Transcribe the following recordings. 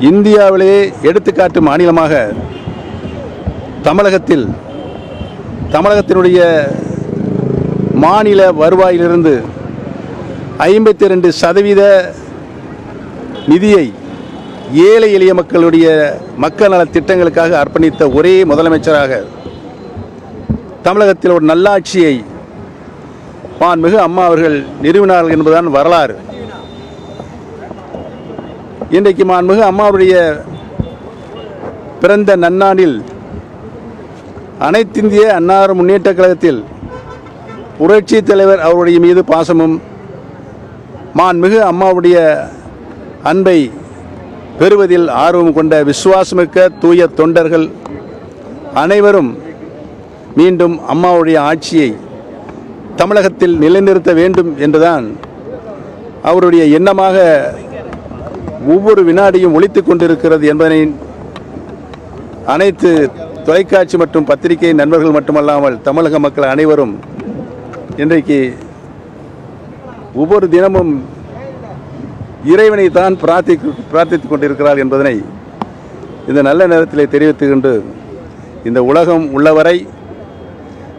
இந்தியாவிலேயே எடுத்துக்காட்டு மாநிலமாக தமிழகத்தில் தமிழகத்தினுடைய மாநில வருவாயிலிருந்து ஐம்பத்தி ரெண்டு சதவீத நிதியை ஏழை எளிய மக்களுடைய மக்கள் நல திட்டங்களுக்காக அர்ப்பணித்த ஒரே முதலமைச்சராக தமிழகத்தில் ஒரு நல்லாட்சியை மாண்புமிகு அம்மா அவர்கள் நிறுவினார்கள் என்பதுதான் வரலாறு. இன்றைக்கு மாண்புமிகு அம்மாவுடைய பிறந்த நன்னாளில் அனைத்திந்திய அன்னார முன்னேற்ற கழகத்தில் புரட்சி தலைவர் அவருடைய மீது பாசமும் மாண்புமிகு அம்மாவுடைய அன்பை பெறுவதில் ஆர்வம் கொண்ட விசுவாசமிக்க தூய தொண்டர்கள் அனைவரும் மீண்டும் அம்மாவுடைய ஆட்சியை தமிழகத்தில் நிலைநிறுத்த வேண்டும் என்றுதான் அவருடைய எண்ணமாக ஒவ்வொரு வினாடியும் ஒழித்துக் கொண்டிருக்கிறது என்பதனை அனைத்து தொலைக்காட்சி மற்றும் பத்திரிகை நண்பர்கள் மட்டுமல்லாமல் தமிழக மக்கள் அனைவரும் இன்றைக்கு ஒவ்வொரு தினமும் இறைவனை தான் பிரார்த்தி பிரார்த்தித்துக் கொண்டிருக்கிறார் என்பதனை இந்த நல்ல நேரத்தில் தெரிவித்துக் கொண்டு இந்த உலகம் உள்ளவரை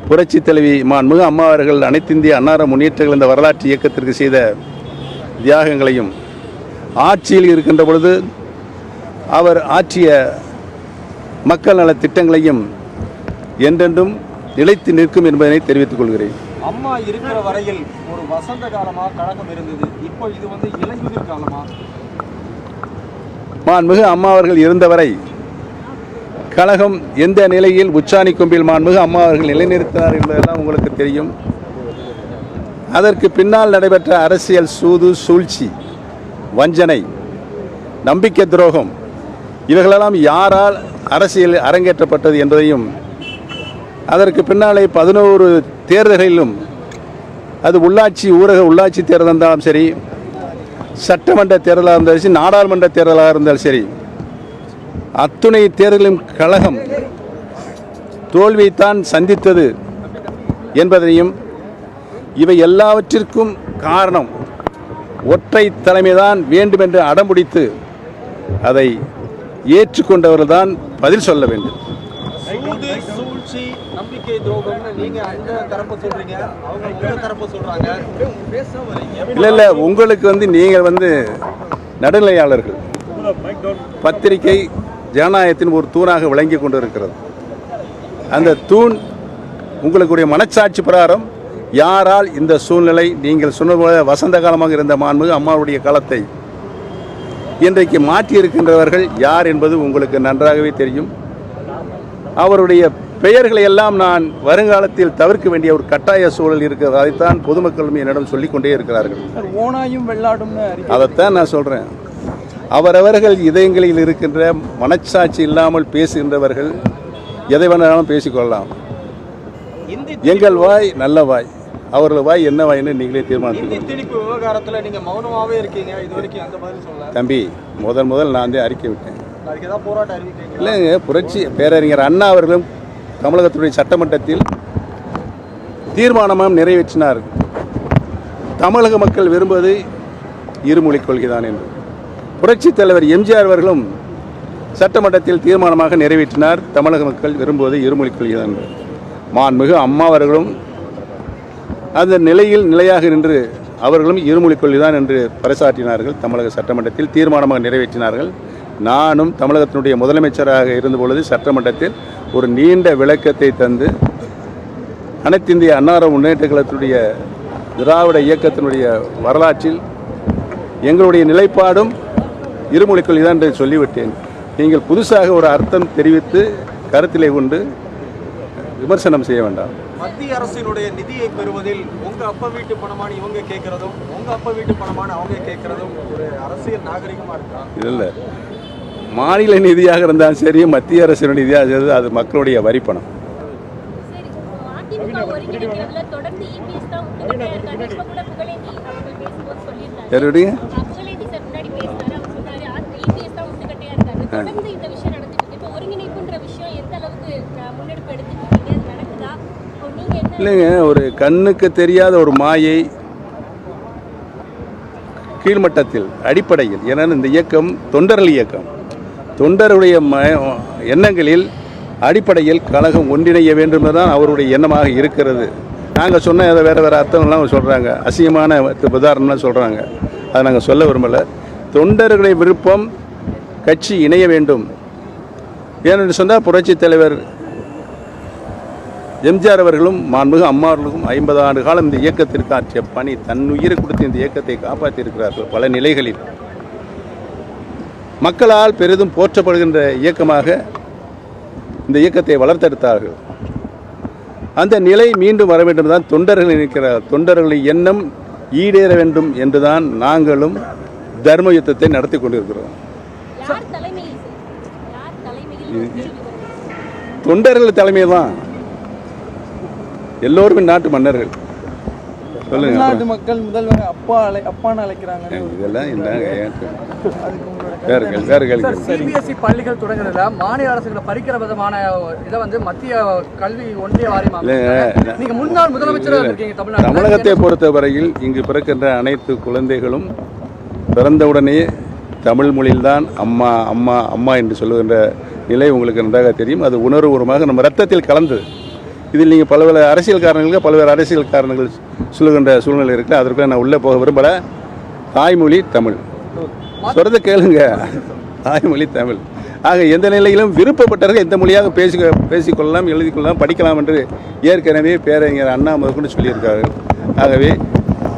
புரட்சி தலைவி மாண்புமிகு அம்மா அவர்கள் அனைத்திந்திய அன்னார முன்னேற்றங்கள் இந்த வரலாற்று இயக்கத்திற்கு செய்த தியாகங்களையும் ஆட்சியில் இருக்கின்ற பொழுது அவர் ஆற்றிய மக்கள் நல திட்டங்களையும் என்றென்றும் நிலைத்து நிற்கும் என்பதனை தெரிவித்துக் கொள்கிறேன். அம்மா இருக்கிற வரையில் ஒரு வசந்த காலமா கழகம் இருந்தது. இப்போ இது வந்து இலையுதிர் காலமா? மாண்புமிகு அம்மா அவர்கள் இருந்தவரை கழகம் எந்த நிலையில் உச்சாணி கொம்பில் மாண்புமிகு அம்மா அவர்கள் நிலைநிறுத்தினார் என்பதெல்லாம் உங்களுக்கு தெரியும். அதற்கு பின்னால் நடைபெற்ற அரசியல் சூது சூழ்ச்சி வஞ்சனை நம்பிக்கை துரோகம் இவைகளெல்லாம் யாரால் அரசியல் அரங்கேற்றப்பட்டது என்பதையும் அதற்கு பின்னாலே பதினோரு தேர்தல்களிலும் அது உள்ளாட்சி ஊரக உள்ளாட்சி தேர்தல் இருந்தாலும் சரி சட்டமன்ற தேர்தலாக இருந்தாலும் சரி நாடாளுமன்ற தேர்தலாக இருந்தாலும் சரி அத்துணை தேர்தலும் கழகம் தோல்வியைத்தான் சந்தித்தது என்பதையும் இவை எல்லாவற்றிற்கும் காரணம் ஒற்றை தலைமைதான் வேண்டுமென்று அடம்பிடித்து அதை ஏற்றுக்கொண்டவர்கள்தான் பதில் சொல்ல வேண்டும். சூது சூழ்ச்சி நம்பிக்கை துரோகம்னு நீங்க அந்த தரப்ப சொல்றீங்க? அவங்க இந்த தரப்ப சொல்றாங்க. இல்லை இல்லை உங்களுக்கு வந்து நீங்கள் வந்து நடுநிலையாளர்கள். பத்திரிகை ஜனநாயகத்தின் ஒரு தூணாக விளங்கி கொண்டிருக்கிறது. அந்த தூண் உங்களுடைய மனச்சாட்சி பிரகாரம் யாரால் இந்த சூழ்நிலை நீங்கள் சொன்னது போல வசந்த காலமாக இருந்த மாண்புமிகு அம்மாவுடைய காலத்தை இன்றைக்கு மாற்றி இருக்கின்றவர்கள் யார் என்பது உங்களுக்கு நன்றாகவே தெரியும். அவருடைய பெயர்களை எல்லாம் நான் வருங்காலத்தில் தவிர்க்க வேண்டிய ஒரு கட்டாய சூழல் இருக்கிறது. அதைத்தான் பொதுமக்களும் என்னிடம் சொல்லிக் கொண்டே இருக்கிறார்கள். ஓனாயும் வெள்ளாடும்னு அதைத்தான் நான் சொல்கிறேன் அவரவர்கள் இதயங்களில் இருக்கின்ற மனச்சாட்சி இல்லாமல் பேசுகின்றவர்கள் எதை வேணாலும் பேசிக்கொள்ளலாம் எங்கள் வாய் நல்ல வாய். அவர்கள் வாய் என்ன வாய்ன்னு நீங்களே தீர்மானித்துக்கணும் திணிப்பு விவகாரத்துல நீங்க மௌனமாவே இருக்கீங்க. இது வரைக்கும் அந்த பதில் சொல்லல. தம்பி முதல் முதல் நான் தான் அறிக்கை விட்டேன். இல்லைங்க புரட்சி பேரறிஞர் அண்ணா அவர்களும் தமிழகத்துடைய சட்டமன்றத்தில் தீர்மானமாக நிறைவேற்றினார். தமிழக மக்கள் விரும்புவது இருமொழிக் கொள்கைதான் என்று. புரட்சி தலைவர் எம்ஜிஆர் அவர்களும் சட்டமன்றத்தில் தீர்மானமாக நிறைவேற்றினார். தமிழக மக்கள் விரும்புவது இருமொழிக் கொள்கைதான் என்று. மாண்புமிகு அம்மா அவர்களும் அந்த நிலையில் நிலையாக நின்று அவர்களும் இருமொழி கொள்ளிதான் என்று பறைசாற்றினார்கள். தமிழக சட்டமன்றத்தில் தீர்மானமாக நிறைவேற்றினார்கள். நானும் தமிழகத்தினுடைய முதலமைச்சராக இருந்தபொழுது சட்டமன்றத்தில் ஒரு நீண்ட விளக்கத்தை தந்து அனைத்திந்திய அன்னார முன்னேற்ற கழகத்தினுடைய திராவிட இயக்கத்தினுடைய வரலாற்றில் எங்களுடைய நிலைப்பாடும் இருமொழி கொள்ளிதான் என்று சொல்லிவிட்டேன். நீங்கள் புதுசாக ஒரு அர்த்தம் தெரிவித்து கருத்திலே கொண்டு விமர்சனம் செய்ய வேண்டாம். மத்திய அரசினுடைய நிதியை பெறுவதில் உங்க அப்பா வீட்டு பணமான இவங்க கேட்கறதும் உங்க அப்பா வீட்டு பணமான அவங்க கேட்கறதும் ஒரு அரசியல் நாகரிகமா இருக்கா? இல்லை மாநில நிதியாக இருந்தாலும் சரி மத்திய அரசின் நிதியாக இருந்தாலும் அது மக்களுடைய யாருடைய தொடர்ந்து இந்த விஷயம் நடந்துட்டு இருக்கு. இப்ப ஒருங்கிணைப்புன்ற விஷயம் எந்த அளவுக்கு முன்னெடுப்பு எடுத்துட்டு இருக்கீங்க அது நடக்குதா இப்போ நீங்க என்ன இல்லைங்க ஒரு கண்ணுக்கு தெரியாத ஒரு மாயை கீழ்மட்டத்தில் அடிப்படையில் ஏன்னா இந்த இயக்கம் தொண்டர்கள் இயக்கம். தொண்டருடைய ம எண்ணங்களில் அடிப்படையில் கழகம் ஒன்றிணைய வேண்டும் என்பதுதான் அவருடைய எண்ணமாக இருக்கிறது. நாங்கள் சொன்ன அதை வேறு வேறு அர்த்தங்கள்லாம் சொல்கிறாங்க அசிங்கமான உதாரணம்லாம் சொல்கிறாங்க அதை நாங்கள் சொல்ல விரும்பலை. தொண்டர்களுடைய விருப்பம் கட்சி இணைய வேண்டும். ஏனென்று சொன்னால் புரட்சித் தலைவர் எம்ஜிஆர் அவர்களும் மாண்புமிகு அம்மா அவர்களும் ஐம்பது ஆண்டு காலம் இந்த இயக்கத்திற்கு ஆற்றிய பணி தன்னுயிரை கொடுத்து இந்த இயக்கத்தை காப்பாற்றியிருக்கிறார்கள் பல நிலைகளில். மக்களால் பெரிதும் போற்றப்படுகின்ற இயக்கமாக இந்த இயக்கத்தை வளர்த்தெடுத்தார்கள். அந்த நிலை மீண்டும் வர வேண்டும் தான் தொண்டர்கள் நினைக்கிறார் தொண்டர்களின் எண்ணம் ஈடேற வேண்டும் என்றுதான் நாங்களும் தர்ம யுத்தத்தை நடத்தி கொண்டிருக்கிறோம்? தொண்டர்கள் தலைமை தான் எல்லோருமே நாட்டு மன்னர்கள். சொல்லுங்க. அப்புறம். மக்கள் முதல்வர் அப்பா அழை அப்பான்னு அழைக்கிறாங்க இதெல்லாம் உங்களோட வேற கேள்வி வேற கேள்வி கேளுங்க. சிபிஎஸ்இ பள்ளிகள் தொடங்குறதுல மாநில அரசுகளை பறிக்கிற விதமான இதை வந்து மத்திய கல்வி ஒன்றிய வாரியம் இல்லைங்க. நீங்க முன்னாள் முதலமைச்சராக இருக்கீங்க தமிழ்நாடு தமிழகத்தை பொறுத்தவரையில் இங்கு பிறக்கின்ற அனைத்து குழந்தைகளும் பிறந்தவுடனே தமிழ் மொழியில்தான் அம்மா அம்மா அம்மா என்று சொல்லுகின்ற நிலை உங்களுக்கு நன்றாக தெரியும். அது உணர்வுபூர்வமாக நம்ம ரத்தத்தில் கலந்தது. இதில் நீங்கள் பல்வேறு அரசியல் காரணங்களுக்கு பல்வேறு அரசியல் காரணங்கள் சொல்லுகின்ற சூழ்நிலை இருக்குது அதற்கு நான் உள்ளே போக விரும்பல தாய்மொழி தமிழ் சொல்கிறத கேளுங்க தாய்மொழி தமிழ் ஆக எந்த நிலையிலும் விருப்பப்பட்டவர்கள் எந்த மொழியாக பேசி பேசிக்கொள்ளலாம் எழுதிக்கொள்ளலாம் படிக்கலாம் என்று ஏற்கனவே பேரறிஞர் அண்ணா முதற்கொண்டு சொல்லியிருக்கார்கள் ஆகவே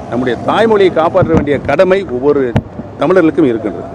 நம்முடைய தாய்மொழியை காப்பாற்ற வேண்டிய கடமை ஒவ்வொரு தமிழர்களுக்கும் இருக்கின்றது